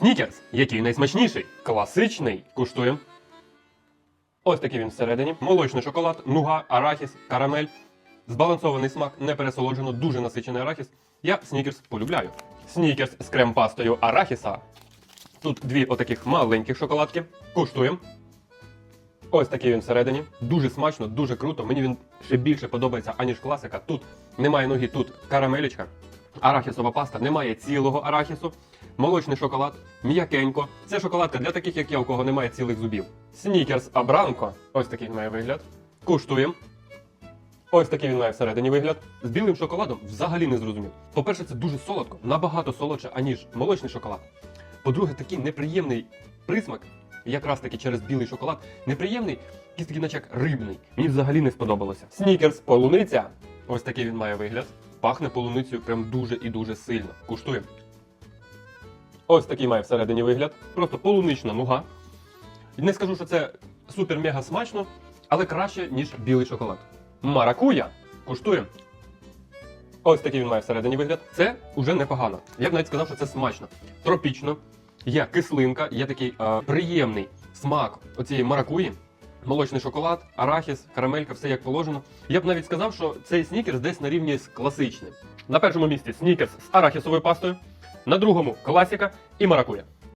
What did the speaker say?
Снікерс, який найсмачніший? Класичний. Куштуємо. Ось такий він всередині. Молочний шоколад, нуга, арахіс, карамель. Збалансований смак, не пересолоджено, дуже насичений арахіс. Я снікерс полюбляю. Снікерс з крем-пастою арахіса. Тут дві отаких маленьких шоколадки. Куштуємо. Ось такий він всередині. Дуже смачно, дуже круто. Мені він ще більше подобається, аніж класика. Тут немає ноги, тут карамелечка. Арахісова паста, немає цілого арахісу. Молочний шоколад, м'якенько. Це шоколадка для таких, як я, у кого немає цілих зубів. Снікерс Абранко. Ось такий він має вигляд. Куштуємо. Ось такий він має всередині вигляд. З білим шоколадом взагалі не зрозумів. По-перше, це дуже солодко, набагато солодше, аніж молочний шоколад. По-друге, такий неприємний присмак, якраз таки через білий шоколад, неприємний, якийсь такий, наче як рибний. Мені взагалі не сподобалося. Снікерс полуниця. Ось такий він має вигляд. Пахне полуницею прям дуже і дуже сильно. Куштуємо. Ось такий має всередині вигляд. Просто полунична нуга. Не скажу, що це супер-мега смачно, але краще, ніж білий шоколад. Маракуя. Куштуємо. Ось такий він має всередині вигляд. Це уже непогано. Я б навіть сказав, що це смачно. Тропічно. Є кислинка, є такий е, приємний смак оцієї маракуї. Молочний шоколад, арахіс, карамелька, все як положено. Я б навіть сказав, що цей снікерс десь на рівні з класичним. На першому місці снікерс з арахісовою пастою, на другому класіка і маракуя.